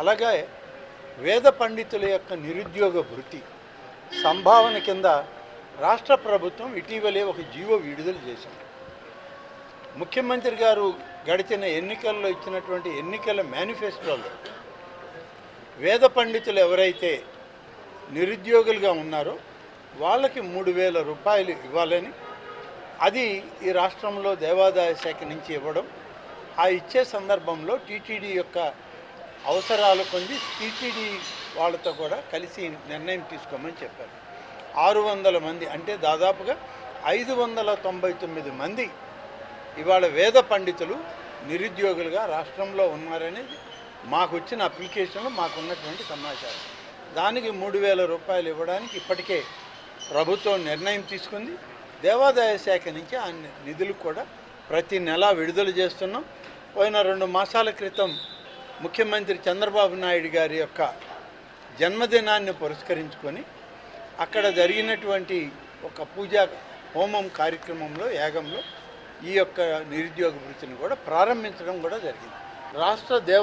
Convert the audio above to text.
అలాగే వేద పండితుల యొక్క నిరుద్యోగ భృతి సంభావన కింద రాష్ట్ర ప్రభుత్వం ఇటీవలే ఒక జీవో విడుదల చేసింది. ముఖ్యమంత్రి గారు గడిచిన ఎన్నికల్లో ఇచ్చినటువంటి ఎన్నికల మేనిఫెస్టోలో వేద పండితులు ఎవరైతే నిరుద్యోగులుగా ఉన్నారో వాళ్ళకి మూడు వేల రూపాయలు ఇవ్వాలని అది ఈ రాష్ట్రంలో దేవాదాయ శాఖ నుంచి ఇవ్వడం ఆ ఇచ్చే సందర్భంలో టీటీడీ యొక్క అవసరాలు కొన్ని టీటీడీ వాళ్ళతో కూడా కలిసి నిర్ణయం తీసుకోమని చెప్పారు. ఆరు వందల మంది అంటే దాదాపుగా ఐదు వందల తొంభై తొమ్మిది మంది ఇవాళ వేద పండితులు నిరుద్యోగులుగా రాష్ట్రంలో ఉన్నారనేది మాకు వచ్చిన అప్లికేషన్లో మాకున్నటువంటి సమాచారం. దానికి మూడు వేల రూపాయలు ఇవ్వడానికి ఇప్పటికే ప్రభుత్వం నిర్ణయం తీసుకుంది. దేవాదాయ శాఖ నుంచి ఆ నిధులు కూడా ప్రతి నెల విడుదల చేస్తున్నాం. పోయిన రెండు మాసాల క్రితం ముఖ్యమంత్రి చంద్రబాబు నాయుడు గారి యొక్క జన్మదినాన్ని పురస్కరించుకొని అక్కడ జరిగినటువంటి ఒక పూజా హోమం కార్యక్రమంలో యాగంలో ఈ యొక్క నిరుద్యోగ వృత్తిని కూడా ప్రారంభించడం కూడా జరిగింది. రాష్ట్ర దేవ